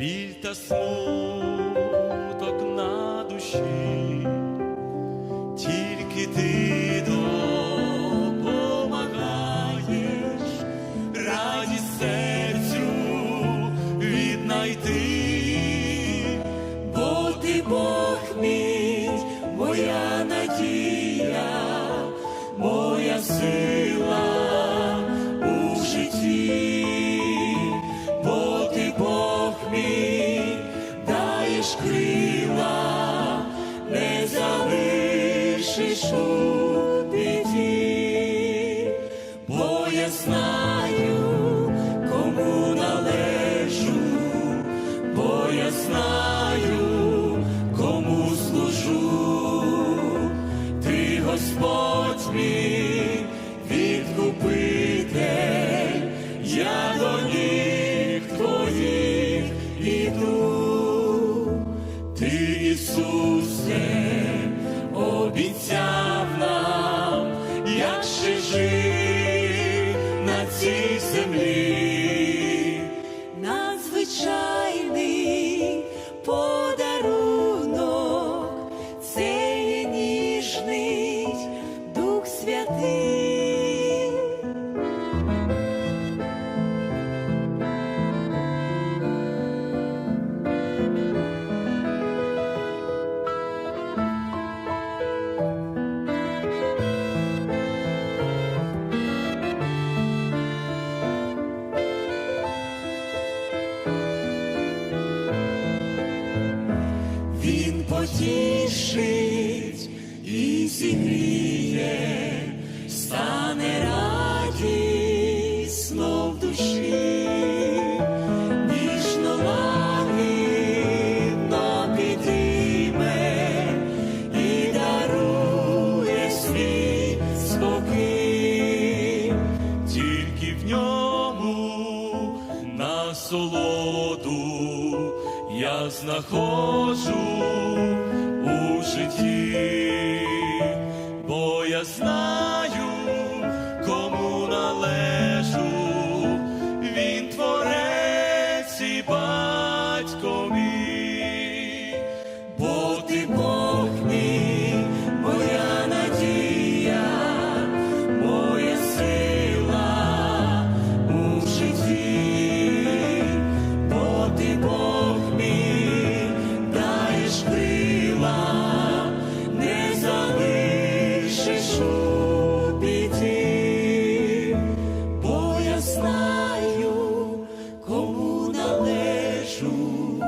біль та смуток на душі, тільки ти допомагаєш, радість серцю віднайти, бо ти Бог мій, моя надія, моя сила залишиш у потішить і зігріє, стане радісно в душі, я знаходжу у житті, бо я знаю, належу,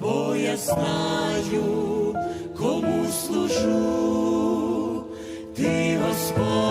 бо я знаю, кому служу, ти Господь.